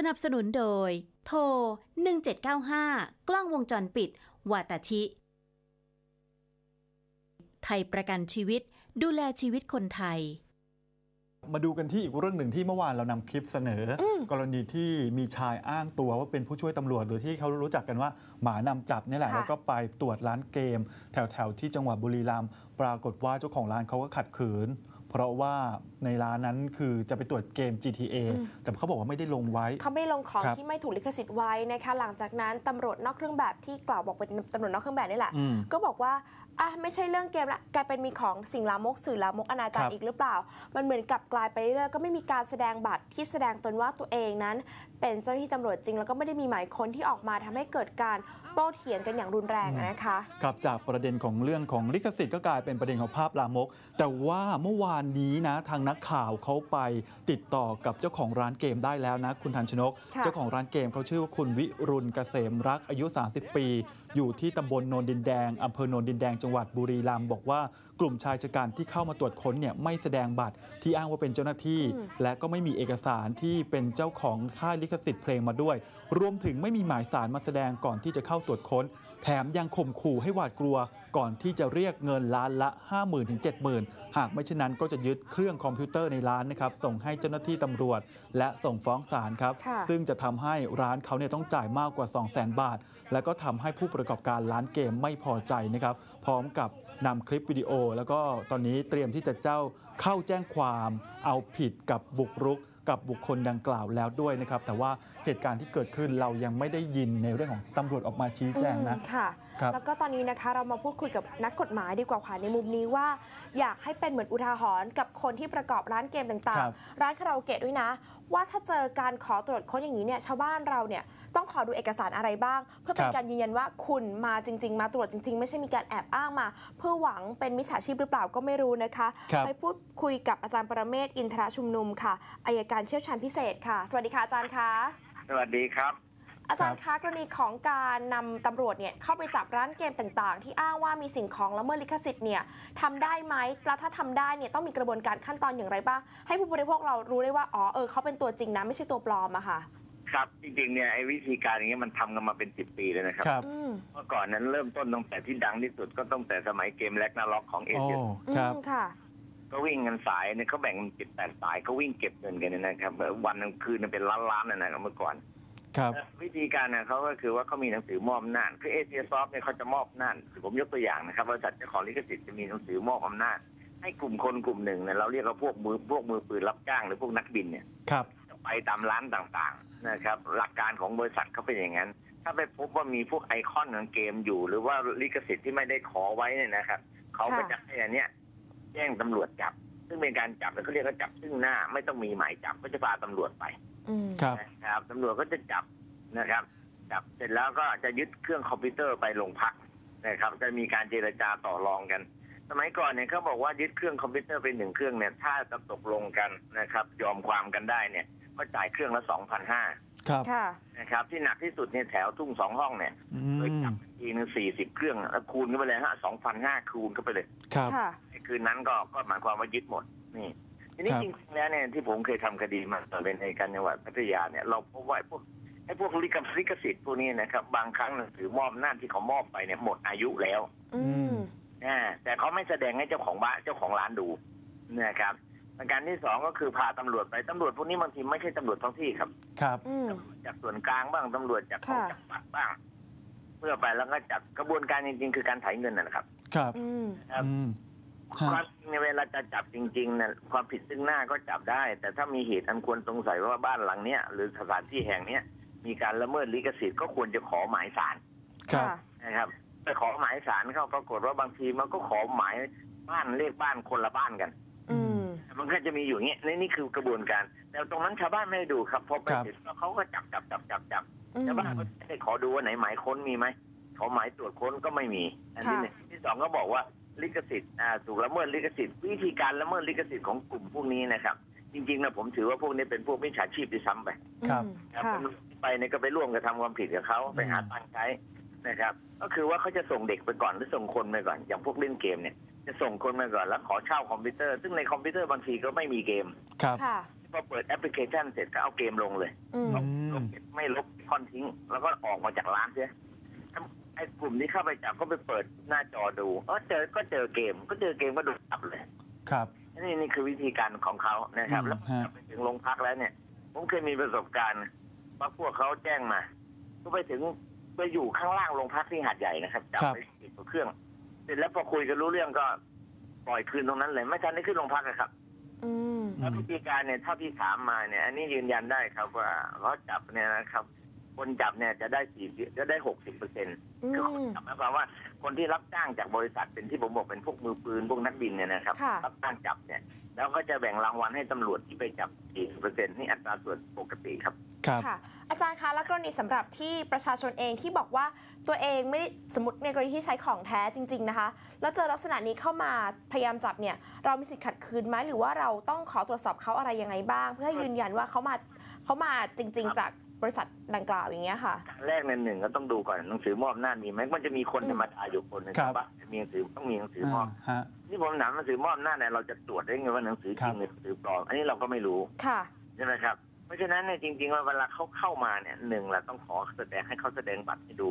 สนับสนุนโดย โทร 1795 กล้องวงจรปิด วาตาชิ ไทยประกันชีวิตดูแลชีวิตคนไทย มาดูกันที่อีกเรื่องหนึ่งที่เมื่อวานเรานำคลิปเสนออมกรณีที่มีชายอ้างตัวว่าเป็นผู้ช่วยตำรวจ หรือที่เขารู้จักกันว่าหมานำจับเนี่ยแหละ ค่ะ แล้วก็ไปตรวจร้านเกม แถวๆที่จังหวัดบุรีรัมย์ปรากฏว่าเจ้าของร้านเขาก็ขัดขืน เพราะว่าในร้านนั้นคือจะไปตรวจเกม GTA แต่เขาบอกว่าไม่ได้ลงไว้ เขาไม่ได้ลงของครับที่ไม่ถูกลิขสิทธิ์ไว้นะคะ หลังจากนั้นตำรวจนอกเครื่องแบบที่กล่าวบอกเป็นตำรวจนอกเครื่องแบบนี่แหละอืมก็บอกว่า อะไม่ใช่เรื่องเกมละกลายเป็นมีของสิ่งลามกสื่อลามกอนาจาครับรอีกหรือเปล่า มันเหมือนกับกลายไปเรื่อยๆก็ไม่มีการแสดงบัตรที่แสดงตนว่าตัวเองนั้น เป็นเจ้าหน้าที่ตำรวจจริง แล้วก็ไม่ได้มีหมายค้นที่ออกมาทำให้เกิดการโต้เถียงกันอย่างรุนแรงอะนะคะ ครับจากประเด็นของเรื่องของลิขสิทธิ์ก็กลายเป็นประเด็นของภาพลามก แต่ว่าเมื่อวานนี้นะทางนักข่าวเขาไปติดต่อกับเจ้าของร้านเกมได้แล้วนะ คุณทันชนก ค่ะ เจ้าของร้านเกมเขาชื่อว่าคุณวิรุณเกษมรักอายุ 30 ปี อยู่ที่ตำบลโนนดินแดงอำเภอโนนดินแดงจังหวัดังหวัดบุรีรัมย์บอกว่ากลุ่มชายชะกันที่เข้ามาตรวจค้นเนี่ยไม่แสดงบัตรที่อ้างว่าเป็นเจ้าหน้าที่ และก็ไม่มีเอกสารที่เป็นเจ้าของค่ายลิขสิทธิ์เพลงมาด้วย รวมถึงไม่มีหมายสารมาแสดงก่อนที่จะเข้าตรวจค้น แถมยังข่มขู่ให้หวาดกลัว ก่อนที่จะเรียกเงินล้านละ 5 0,000ถึง70,000 หากไม่เช่นนั้นก็จะยึดเครื่องคอมพิวเตอร์ในร้านนะครับส่งให้เจ้าหน้าที่ตำรวจ และส่งฟ้องศาลครับค่ะซึ่งจะทำให้ร้านเขาเนี่ยต้องจ่ายมากกว่า 200,000 บาท แล้วก็ทำให้ผู้ประกอบการร้านเกมไม่พอใจนะครับ พร้อมกับนำคลิปวิดีโอ แล้วก็ตอนนี้เตรียมที่จะเจ้าเข้าแจ้งความเอาผิดกับบุกรุก กับบุคคลดังกล่าวแล้วด้วยนะครับ แต่ว่าเหตุการณ์ที่เกิดขึ้นเรายังไม่ได้ยินในเรื่องของตำรวจออกมาชี้แจงนะ ค่ะ แล้วก็ตอนนี้นะคะเรามาพูดคุยกับนักกฎหมายดีกว่าค่ะในมุมนี้ว่า อยากให้เป็นเหมือนอุทาหรณ์กับคนที่ประกอบร้านเกมต่างครับๆร้านคาราโอเกะด้วยนะ ว่าถ้าเจอการขอตรวจค้นอย่างนี้เนี่ยชาวบ้านเราเนี่ยต้องขอดูเอกสารอะไรบ้าง เพื่อเป็นการยืนยันว่าคุณมาจริง ๆ มาตรวจจริง ๆ ไม่ใช่มีการแอบอ้างมา เพื่อหวังเป็นมิจฉาชีพหรือเปล่าก็ไม่รู้นะคะครับไปพูดคุยกับอาจารย์ประเมศวร์อินทรชุมนุมค่ะอายการเชี่ยวชาญพิเศษค่ะ สวัสดีค่ะอาจารย์คะสวัสดีครับ อาจารย์คะกรณีของการนำตำรวจเนี่ยเข้าไปจับร้านเกมต่างๆ ที่อ้างว่ามีสิ่งของละเมิดลิขสิทธิ์เนี่ยทำได้ไหมแล้วถ้าทำได้เนี่ยต้องมีกระบวนการขั้นตอนอย่างไรบ้างให้ผู้บริโภคเรารู้ได้ว่าอ๋อเออเขาเป็นตัวจริงนะไม่ใช่ตัวปลอมอะค่ะครับจริงๆเนี่ยไอ้วิธีการอย่างเงี้ยมันทำกันมาเป็นสิบปีเลยนะครับครับอืมเมื่อก่อนนั้นเริ่มต้นตั้งแต่ที่ดังที่สุดก็ตั้งแต่สมัยเกมแลกนาล็อกของเอโอ้เชียครับอืมค่ะก็วิ่งกันสายเนี่ยเขาแบ่งเป็นเจ็ดแปดสายก็วิ่งเก็บเงินกันเนี่ยนะครับวันกลางคืนเนี่ยเป็นล้านๆนะนะครับเมื่อก่อน ครับ วิธีการเนี่ยเขาก็คือว่าเขามีหนังสือมอบอำนาจคือเอเชียซอฟเนี่ยเขาจะมอบอำนาจผมยกตัวอย่างนะครับบริษัทเจ้าของลิขสิทธิ์จะมีหนังสือมอบอำนาจ ให้กลุ่มคนกลุ่มหนึ่งเนี่ยเราเรียกว่าพวกมือพวกมือปืนรับจ้างหรือพวกนักบินเนี่ยครับ ไปตามร้านต่างๆนะครับ หลักการของบริษัทเขาเป็นอย่างนั้น ถ้าไปพบว่ามีพวกไอคอนของเกมอยู่ หรือว่าลิขสิทธิ์ที่ไม่ได้ขอไว้เนี่ยนะครับเขาก็จะให้อันเนี้ยแจ้งตำรวจจับ ซึ่งเป็นการจับแล้วเขาเรียกว่าจับซึ่งหน้าไม่ต้องมีหมายจับก็จะพาตำรวจไป อืมครับ นะครับตำรวจก็จะจับนะครับ จับเสร็จแล้วก็จะยึดเครื่องคอมพิวเตอร์ไปโรงพักนะครับ จะมีการเจรจาต่อรองกัน สมัยก่อนเนี่ยเขาบอกว่ายึดเครื่องคอมพิวเตอร์ไปหนึ่งเครื่องเนี่ย ถ้าจะตกลงกันนะครับ ยอมความกันได้เนี่ย ก็จ่ายเครื่องละสองพันห้าครับค่ะ นะครับ ที่หนักที่สุดเนี่ยแถวทุ่งสองห้องเนี่ยอืเคยมจับทีนึงสี่สิบเครื่องแล้วคูณเข้าไปเลยฮะสองพันห้าคูณเข้าไปเลยครับค่ะ ไอ้คืนนั้นก็ก็หมายความว่ายึดหมดนี่ ทีนี้ครับจริงๆแล้วเนี่ยที่ผมเคยทำคดีมาตอนเป็นในการจังหวัดพัทยาเนี่ยเราพบว่าไอ้พวกไอ้พวกลิขลิขสิทธิ์พวกนี้นะครับ บางครั้งหนังสือมอบหน้าจที่เขามอบไปเนี่ยหมดอายุแล้ว อืมนะแต่เขาไม่แสดงให้เจ้าของบ้านเจ้าของร้านดูนะครับประการที่สองก็คือพาตำรวจไปตำรวจพวกนี้บางทีไม่ใช่ตำรวจท้องที่ครับ ครับอืมจากส่วนกลางบ้างตำรวจจากของค่ะจังหวัดบ้าง เพื่อไปแล้วก็จับกระบวนการจริงๆ คือการไถเงินนะนะครับ ครับอืม ครับอืมคฮะวามจริงในยเวลาจะจับจริงๆเนี่ยความผิดซึ่งหน้าก็จับได้ แต่ถ้ามีเหตุอันควรสงสัยว่าบ้านหลังเนี้ยหรือสถานที่แห่งเนี้ยมีการละเมิดลิขสิทธิ์ก็ควรจะขอหมายสารครับค่ะนะครับไปขอหมายสารเข้าปรากฏว่าบางทีมันก็ขอหมายบ้านเลขบ้านคนละบ้านกันอืมมันก็จะมีอยู่อย่างเงี้ยนี่นี่คือกระบวนการ แต่ตรงนั้นชาวบ้านไม่ได้ดูครับพอไปครับเสร็จแล้วเขาก็จับจับจับจับจับอืมชาวบ้านก็ไม่ได้ขอดูว่าไหนหมายค้นมีไหมขอหมายตรวจค้นก็ไม่มี อันที่ค่ะหนึ่งที่สองก็บอกว่า ลิขสิทธิ์อ่าถูกละเมิดลิขสิทธิ์วิธีการละเมิดลิขสิทธิ์ของกลุ่มพวกนี้นะครับ จริงๆนะผมถือว่าพวกนี้เป็นพวกมิจฉาชีพที่ซ้ำไปครับอืมครับค่ะไปเนี่ยก็ไปร่วมกระทำความผิดกับเขาไปหาตังค์ใช้นะครับ ก็คือว่าเขาจะส่งเด็กไปก่อนหรือส่งคนไปก่อน อย่างพวกเล่นเกมเนี่ยจะส่งคนไปก่อนแล้วขอเช่าคอมพิวเตอร์ ซึ่งในคอมพิวเตอร์บางทีก็ไม่มีเกมครับค่ะพอเปิดแอปพลิเคชันเสร็จก็เอาเกมลงเลยอืมอืมลบไม่ลบคอนทิ้ง แล้วก็ออกมาจากร้านเสีย ไอ้กลุ่มที่เข้าไปจับก็ไปเปิดหน้าจอดูเออเจอก็เจอเกม ก็เจอเกมก็โดนจับเลยครับนี่นี่คือวิธีการของเขานะครับอืมแล้วฮะไปถึงโรงพักแล้วเนี่ย ผมเคยมีประสบการณ์ว่าพวกเขาแจ้งมา ก็ไปถึงไปอยู่ข้างล่างโรงพักที่หาดใหญ่นะครับจับไปติดตัวเครื่อง เสร็จแล้วพอคุยกันรู้เรื่องก็ปล่อยคืนตรงนั้นเลยไม่ทันได้ขึ้นโรงพักนะครับอืมแล้ววิธีการเนี่ยเท่าที่ถามมาเนี่ย อันนี้ยืนยันได้ครับว่าเขาจับเนี่ยนะครับ คนจับเนี่ยจะได้สี่จะได้หกสิบเปอร์เซ็นต์อืคือคนมจับหมายความว่าคนที่รับจ้างจากบริษัทเป็นที่ผมบอกเป็นพวกมือปืนพวกนักบินเนี่ยนะครับ ค่ะ รับจ้างจับเนี่ยแล้วก็จะแบ่งรางวัลให้ตำรวจที่ไปจับสี่สิบเปอร์เซ็นต์นี่อัตราส่วนปกติครับ ครับ ค่ะ อาจารย์คะแล้วกรณีสำหรับที่ประชาชนเองที่บอกว่าตัวเองไม่ได้สมมติในกรณีที่ใช้ของแท้จริง ๆนะคะ แล้วเจอลักษณะนี้เข้ามาพยายามจับเนี่ย เรามีสิทธิ์ขัดคืนไหมหรือว่าเราต้องขอตรวจสอบเขาอะไรยังไงบ้าง เพื่อให้ยืนยันว่าเขามาเขามาจริง ๆ จาก บริษัทดังกล่าวอย่างเงี้ยค่ะการแรกในหนึ่งก็ต้องดูก่อนหนังสือมอบหน้าจมีไหมมันจะมีคนอืมธรรมดาอยู่คนหนึงครับ ว่ามีหนังสือต้องมีหนังสือมอบอ่าฮะ นี่ผมถามหนังสือมอบหน้าจเนี่ยเราจะตรวจได้ไงว่าหนังสือจริงหรือหนังสือปลอมอันนี้เราก็ไม่รู้ค่ะ ใช่ไหมครับเพราะฉะนั้นเนี่ยจริงๆว่าเวลาเขาเข้ามาเนี่ยหนึ่งเราต้องขอแสดงให้เขาแสดงบัตรให้ดู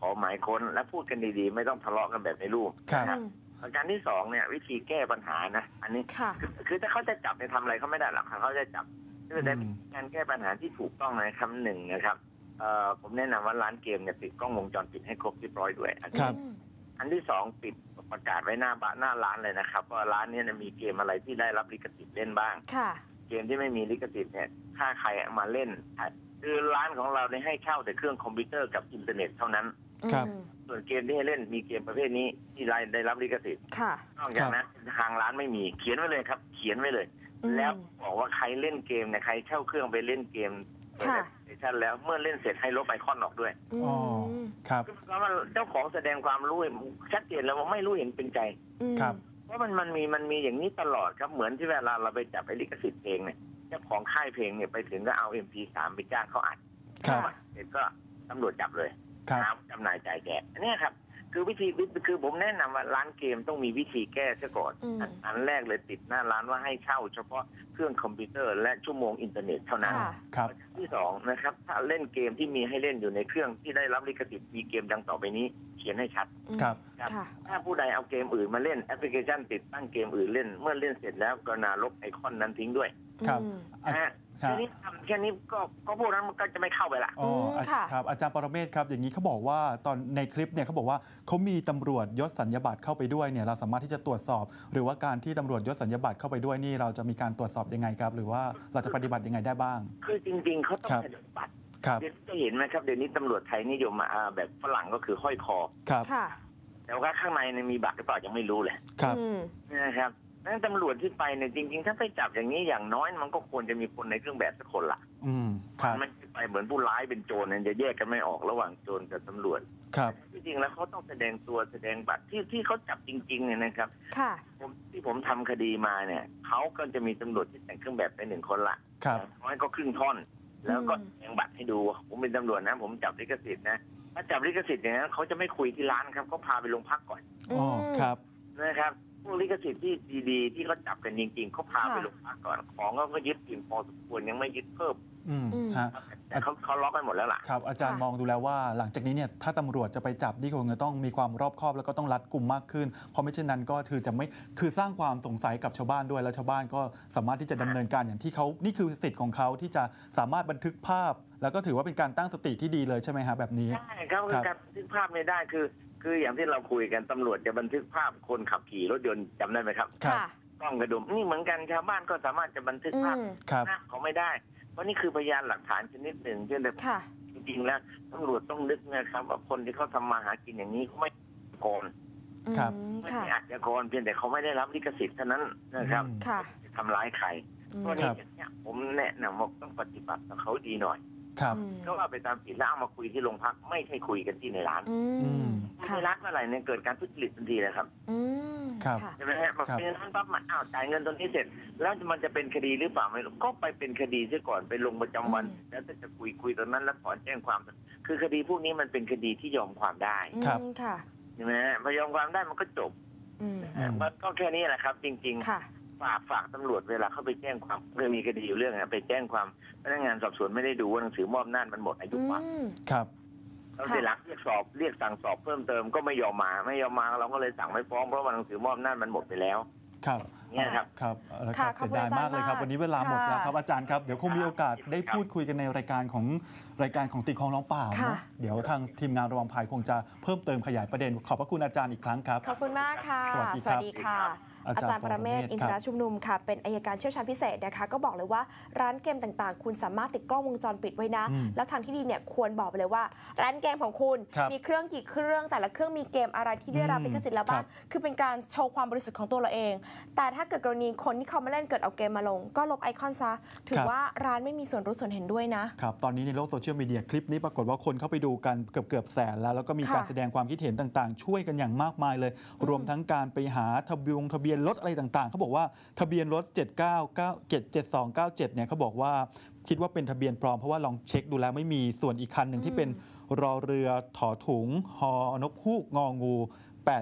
ขอหมายค้นและพูดกันดีๆ ไม่ต้องทะเลาะกันแบบในรูปครับ นะประการที่สองเนี่ยวิธีแก้ปัญหานะ อันนี้ค่ะ คือคือถ้าเขาจะจับเนี่ยทำอะไรเขาไม่ได้หรอกเขาจะจับ คือแต่อืมการแก้ปัญหาที่ถูกต้องนะครับหนึ่งนะครับเอ่อผมแนะนำว่าร้านเกมเนี่ยติดกล้องวงจรปิดให้ครบเรียบร้อยด้วยอันที่ครับ อันที่สองปิดประกาศไว้หน้าบ้านหน้าร้านเลยนะครับว่าร้านเนี้มีเกมอะไรที่ได้รับลิขสิทธิ์เล่นบ้าง ค่ะ เกมที่ไม่มีลิขสิทธิ์เนี่ยถ้าใครมาเล่นคือร้านของเราเนี่ยให้เช่าแต่เครื่องคอมพิวเตอร์กับอินเทอร์เน็ตเท่านั้น ครับ อืมส่วนเกมที่ให้เล่นมีเกมประเภทนี้ที่รายได้รับลิขสิทธิ์ค่ะ นอกจากนั้นทางร้านไม่มีเขียนไว้เลยครับ เขียนไว้เลย แล้วบอกว่าใครเล่นเกมเนี่ยใครเช่าเครื่องไปเล่นเกมเปิดค่ะแอปพลิเคชันแล้วเมื่อเล่นเสร็จให้ลบไอคอนออกด้วยอือ๋อมครับเพราะว่าเจ้าของแสดงความรู้ชัดเจนแล้วว่าไม่รู้เห็นเป็นใจ อืมครับ เพราะมันมันมีมันมีอย่างนี้ตลอดครับเหมือนที่เวลาเราไปจับไอ้ลิขสิทธิ์เพลงเนี่ยเจ้าของค่ายเพลงเนี่ยไปถึงก็เอา MP3 ไปจ้างเขาอัดครับค่ะเสร็จก็ตำรวจจับเลยครับ หาจำหน่ายจ่ายแจกอันเนี้ยครับ คือวิธีวิธีคือผมแนะนำว่าร้านเกมต้องมีวิธีแก้ซะก่อนอืมอันอันแรกเลยติดหน้าร้านว่าให้เช่า เฉพาะเครื่องคอมพิวเตอร์และชั่วโมงอินเทอร์เน็ตเท่านั้น ค่ะ ครับ ที่สองนะครับ ถ้าเล่นเกมที่มีให้เล่นอยู่ในเครื่องที่ได้รับลิขสิทธิ์มีเกมดังต่อไปนี้ เขียนให้ชัดอืมครับ ครับ ค่ะ ถ้าผู้ใดเอาเกมอื่นมาเล่นแอปพลิเคชันติดตั้งเกมอื่นเล่น เมื่อเล่นเสร็จแล้วกรุณาลบไอคอนนั้นทิ้งด้วยครับ อืมอะนะ ฮะครับทีนี้ทำแค่นี้ก็ก็พวกนั้นมันก็จะไม่เข้าไปละ อ๋อมอะค่ะ ครับอาจารย์ปรเมศครับอย่างนี้เขาบอกว่าตอนในคลิปเนี่ยเขาบอกว่าเขามีตำรวจยศสัญญาบัตรเข้าไปด้วยเนี่ยเราสามารถที่จะตรวจสอบ หรือว่าการที่ตำรวจยศสัญญาบัตรเข้าไปด้วยนี่เราจะมีการตรวจสอบยังไงครับ หรือว่าเราจะปฏิบัติยังไงได้บ้าง คือจริง ๆเขาต้องครับ ปฏิบัติครับเดี๋ยวจะเห็นไหมครับเดี๋ยวนี้ตำรวจไทยนิยมมาอ่าแบบฝรั่งก็คือห้อยคอ ครับค่ะแต่ว่าข้างในเนี่ยมีบัตรหรือเปล่ายังไม่รู้เลยครับ อืมนะครับ นั้นตำรวจที่ไปเนี่ยจริง ๆ ถ้าไปจับอย่างนี้อย่างน้อยมันก็ควรจะมีคนในเครื่องแบบสักคนละอืมครับมันไม่ใช่ไปเหมือนผู้ร้ายเป็นโจรเนี่ยจะแยกกันไม่ออกระหว่างโจรกับตำรวจ ครับที่จริงแล้วเขาต้องแสดงตัวแสดงบัตรที่ที่เขาจับจริง ๆ เนี่ยนะครับ ค่ะ ผมที่ผมทำคดีมาเนี่ยเขาก็จะมีตำรวจที่แต่งเครื่องแบบไปหนึ่งคนละครับอย่างน้อยก็ครึ่งท่อน แล้วก็อืมแสดงบัตรให้ดูผมเป็นตำรวจนะ ผมจับลิขสิทธิ์นะถ้าจับลิขสิทธิ์อย่างนั้นเขาจะไม่คุยที่ร้านครับเขาพาไปโรงพักก่อนอ๋อครับนะครับพ วกลิขสิทธิ์ที่ดีๆ ที่เขาจับกันจริง ๆเขาพาไปค่ะโรงพักก่อนของก็ก็ยึดเพียงพอสมควรยังไม่ยึดเพิ่มอืมอืมฮะแต่เขาเขาล็อกกันหมดแล้วล่ะครับ อาจารย์ค่ะมองดูแล้วว่าหลังจากนี้เนี่ยถ้าตำรวจจะไปจับนี่คงจะต้องมีความรอบคอบแล้วก็ต้องรัดกุมมากขึ้น เพราะไม่เช่นนั้นก็คือจะไม่คือสร้างความสงสัยกับชาวบ้านด้วยแล้วชาวบ้านก็สามารถที่จะดำเนินการอย่างที่เขานี่คือสิทธิ์ของเขาที่จะสามารถบันทึกภาพ แล้วก็ถือว่าเป็นการตั้งสติที่ดีเลยใช่ไหมฮะแบบนี้ใช่ครับคคืรัอบการบันทึกภาพไม่ได้คือ คืออย่างที่เราคุยกันตำรวจจะบันทึกภาพคนขับขี่รถยนต์จำได้ไหมครับครับค่ะกล้องกระดุมนี่เหมือนกันชาวบ้านก็สามารถจะบันทึกอืภาพมครับ หน้าเขาไม่ได้ เพราะนี่คือพยานหลักฐานชนิดหนึ่งที่แต่ค่ะ จริงๆแล้วตำรวจต้องนึกนะครับ ว่าคนที่เขาทำมาหากินอย่างนี้เขาไม่โกนครับ อืมไม่ค่ะ ได้อาจจะโกนเพียงแต่เขาไม่ได้รับลิขสิทธิ์เท่านั้นนะครับอืมค่ะจะทำร้ายใครอืมเพราะนี่เนี่ยผมแนะนำว่าต้องปฏิบัติกับเขาดีหน่อย ครับอืมก็ว่าไปตามผิดแล้วเอามาคุยที่โรงพักไม่ใช่คุยกันที่ในร้านอือืมมคุยค่ะในร้านเมื่อไหร่เนี่ยเกิดการทุจริตทันทีเลยครับอืมครับค่ะใช่ไหมฮะพอครับ เป็นร้านปั๊บมันอ้าวจ่ายเงินตรงนี้เสร็จ แล้วมันจะเป็นคดีหรือเปล่าไม่รู้ก็ไปเป็นคดีซะก่อนไปลงประจำวัน อืม แล้วจะคุยคุยตรงนั้นแล้วถอนแจ้งความ คือคดีพวกนี้มันเป็นคดีที่ยอมความได้ครับอืมค่ะ ใช่ไหมฮะพอยอมความได้มันก็จบอืมอืม มันก็แค่นี้แหละครับ จริงค่ะ ฝากฝากตำรวจเวลาเข้าไปแจ้งความเรื่องมีคดีอยู่เรื่องนะไปแจ้งความพนักงานสอบสวนไม่ได้ดูว่าหนังสือมอบอำนาจมันหมดอายุอืความมครับ เราค่ะเสร็จหลักเรียกสอบเรียกสั่งสอบเพิ่มเติมก็ไม่ยอมมา ไม่ยอมมาเราก็เลยสั่งไม่ฟ้องเพราะว่าหนังสือมอบอำนาจมันหมดไปแล้ว ครับ เนี่ยครับครับเอาละคค่ะรับขอบเสียคุณดายมากเลยครับอาจารย์มากวันนี้เวลาหมดแล้วครับค่ะอาจารย์ครับเดี๋ยวคงมีโอกาสได้พูดคุยกันในรายการของรายการของตีคลองร้องเปล่าค่ะ เนอะเดี๋ยวทางทีมงานระวังภัยคงจะเพิ่มเติมขยายประเด็น ขอบพระคุณอาจารย์อีกครั้งครับ ขอบคุณมากค่ะ สวัสดีครับค่ะ อาอาจารย์จารย์ปรเมศปรเมศอินทรชุมนุมค่ะ เป็นอายการเชี่ยวชาญพิเศษนะคะ ก็บอกเลยว่าร้านเกมต่างๆ คุณสามารถติดกล้องวงจรปิดไว้นะ อืมแล้วทางที่ดีเนี่ยควรบอกไปเลยว่า ร้านเกมของคุณครับมีเครื่องกี่เครื่องแต่ละเครื่องมีเกมอะไรที่ได้รับอืมลิขสิทธิ์แล้วบ้าครังบคือเป็นการโชว์ความบริสุทธิ์ของตัวเราเอง แต่ถ้าเกิดกรณีคนที่เขามาเล่นเกิดเอาเกมมาลง ก็ลบไอคอนซะ ถือว่าร้านไม่มีส่วนรู้ส่วนเห็นด้วยนะครับ ตอนนี้ในโลกโซเชียลมีเดียคลิปนี้ปรากฏว่าคนเข้าไปดูกันเกือบเกือบๆแสนแล้ว แล้วก็มีค่ะการแสดงความคิดเห็นต่างๆ ช่วยกันอย่างมากมายเลย รวมทั้งการไปหาทะเบียนทะเบียนรถอะไรต่างๆ เขาบอกว่าทะเบียนรถ 799 7297 เนี่ยเขาบอกว่าคิดว่าเป็นทะเบียนปลอมเพราะว่าลองเช็คดูแล้วไม่มีส่วนอีกคันหนึ่งที่เป็นรอเรือถอถุงฮอนกฮูกงองู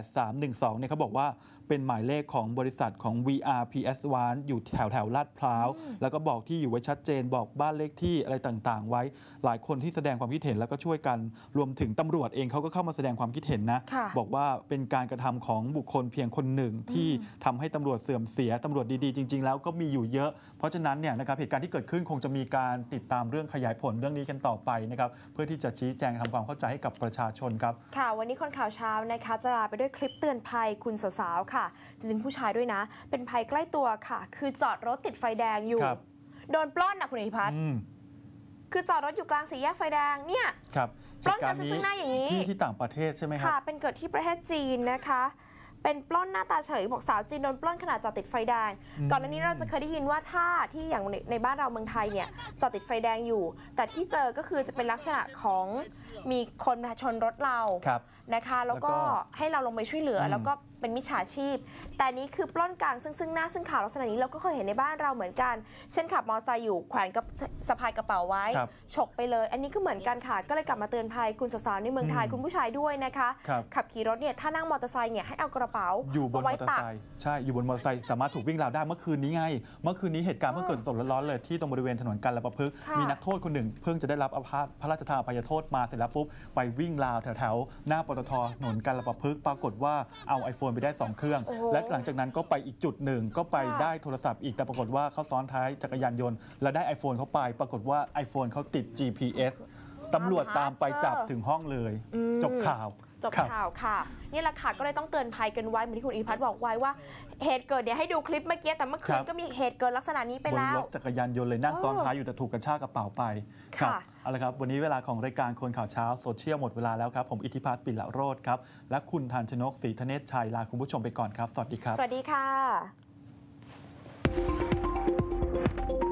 8312เนี่ยเขาบอกว่าเป็นหมายเลขของบริษัทของ VRPS1 อยู่แถวแถวๆลาดพร้าว แล้วก็บอกที่อยู่ไว้ชัดเจนบอกบ้านเลขที่อะไรต่างๆ ไว้ หลายคนที่แสดงความคิดเห็นแล้วก็ช่วยกัน รวมถึงตำรวจเองเขาก็เข้ามาแสดงความคิดเห็นนะค่ะบอกว่าเป็นการกระทำของบุคคลเพียงคนหนึ่งที่ทำให้ตำรวจเสื่อมเสียตำรวจดีๆ จริง ๆ แล้วก็มีอยู่เยอะ เพราะฉะนั้นเนี่ยนะครับเหตุการณ์ที่เกิดขึ้นคงจะมีการติดตามเรื่องขยายผลเรื่องนี้กันต่อไปนะครับเพื่อที่จะชี้แจงทำความเข้าใจให้กับประชาชนครับค่ะวันนี้คนข่าวเช้านะคะจะลาไปด้วยคลิปเตือนภัยคุณสาวๆค่ะจริงๆผู้ชายด้วยนะ เป็นภัยใกล้ตัวค่ะ คือจอดรถติดไฟแดงอยู่ ครับโดนปล้นนะคุณอิทธิพัฒน์อืมคือจอดรถอยู่กลางสี่แยกไฟแดงเนี่ย ครับปล้นกันซึ่งหน้าอย่างนี้ ที่ที่ต่างประเทศใช่ไหมคค่ะรับเป็นเกิดที่ประเทศจีนนะคะ เป็นปล้นหน้าตาเฉยบอกสาวจีนโดนปล้นขณะจอดติดไฟแดง อืม ก่อนหน้านี้เราจะเคยได้ยินว่าถ้าที่อย่างในในบ้านเราเมืองไทยเนี่ยจอดติดไฟแดงอยู่ แต่ที่เจอก็คือจะเป็นลักษณะของมีคนมาชนรถเรา ครับนะคะแล้วก็แล้วก็ให้เราลงไปช่วยเหลืออมแล้วก็เป็นมิจฉาชีพ แต่นี้คือปล้นกลางซึ่งซึ่งหน้าซึ่งข่าวลักษณะนี้เราก็เคยเห็นในบ้านเราเหมือนกัน เช่นขับมอเตอร์ไซค์อยู่แขวนกับสะพายกระเป๋าไว้ครับฉกไปเลย อันนี้ก็เหมือนกันค่ะ ก็เลยกลับมาเตือนภัยคุณสาวๆในเมืองไทยอืมคุณผู้ชายด้วยนะคะครับขับขี่รถเนี่ยถ้านั่งมอเตอร์ไซค์เนี่ยให้เอากระเป๋าอยู่บนมไว้อเตอร์ตักไซค์ใช่อยู่บนมอเตอร์ไซค์สามารถถูกวิ่งราวได้เมื่อคืนนี้ไง เมื่อคืนนี้เหตุการณ์เพิ่งเกิดสดร้อนๆเลยที่ตรงบริเวณถนนกันละประพฤกษ์ค่ะมีนักโทษคนหนึ่งเพิ่งจะได้รับอภาพระราชทานอภัยโทษมาเสร็จแล้วปุ๊บไปวิ่งราวแถวๆหน้าปตทถนนกันละประพฤกษ์ปรากฏว่าเอา iPhone ไปได้ 2 เครื่อง โอ้โหและหลังจากนั้นก็ไปอีกจุดหนึ่ง ก็ไปค่ะ ได้โทรศัพท์อีก แต่ปรากฏว่าเขาซ้อนท้ายจักรยานยนต์ แล้วได้ iPhone เขาไป ปรากฏว่า iPhone เขาติด GPS ตำรวจตามไปจับถึงห้องเลยอืมจบข่าว จบครับข่าวค่ะ นี่แหละค่ะก็เลยต้องเตือนภัยกันไว้เหมือนที่คุณอีพัฒน์บอกไว้ว่า เหตุเกิดเดี๋ยวให้ดูคลิปเมื่อกี้แต่เมื่อคืคนรับก็มีเหตุเกิดลักษณะนี้ไปบนแล้รวถจักรยานยนต์เลยนั่งเออซ้อนท้ายอยู่แต่ถูกกระชากกระเป๋าไปค่ะครับเอาละครับ วันนี้เวลาของรายการคนข่าวเช้าโซเชียลหมดเวลาแล้วครับ ผมอิทธิพัฒน์ปิละโรธครับและคุณธันชนกศรีธเนศชัยลาคุณผู้ชมไปก่อนครับสวัสดีครับ สวัสดีค่ะ